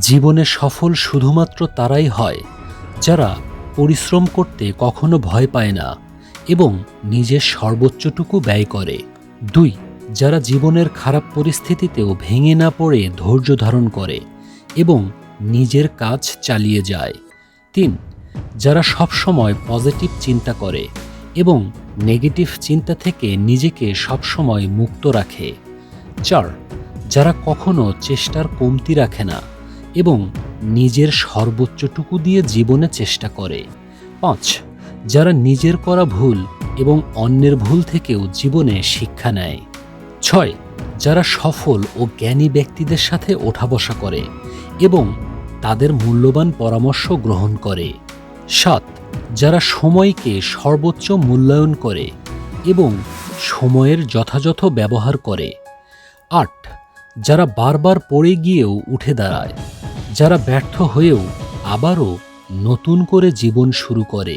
জীবনে সফল শুধুমাত্র তারাই হয়, যারা পরিশ্রম করতে কখনো ভয় পায় না এবং নিজের সর্বোচ্চটুকু ব্যয় করে। দুই, যারা জীবনের খারাপ পরিস্থিতিতেও ভেঙে না পড়ে ধৈর্য ধারণ করে এবং নিজের কাজ চালিয়ে যায়। তিন, যারা সবসময় পজিটিভ চিন্তা করে এবং নেগেটিভ চিন্তা থেকে নিজেকে সবসময় মুক্ত রাখে। চার, যারা কখনো চেষ্টার কমতি রাখে না এবং নিজের সর্বোচ্চটুকু দিয়ে জীবনে চেষ্টা করে। পাঁচ, যারা নিজের করা ভুল এবং অন্যের ভুল থেকেও জীবনে শিক্ষা নেয়। ছয়, যারা সফল ও জ্ঞানী ব্যক্তিদের সাথে ওঠা বসা করে এবং তাদের মূল্যবান পরামর্শ গ্রহণ করে। সাত, যারা সময়কে সর্বোচ্চ মূল্যায়ন করে এবং সময়ের যথাযথ ব্যবহার করে। আট, যারা বারবার পড়ে গিয়েও উঠে দাঁড়ায়। যারা ব্যর্থ হয়েও আবারও নতুন করে জীবন শুরু করে।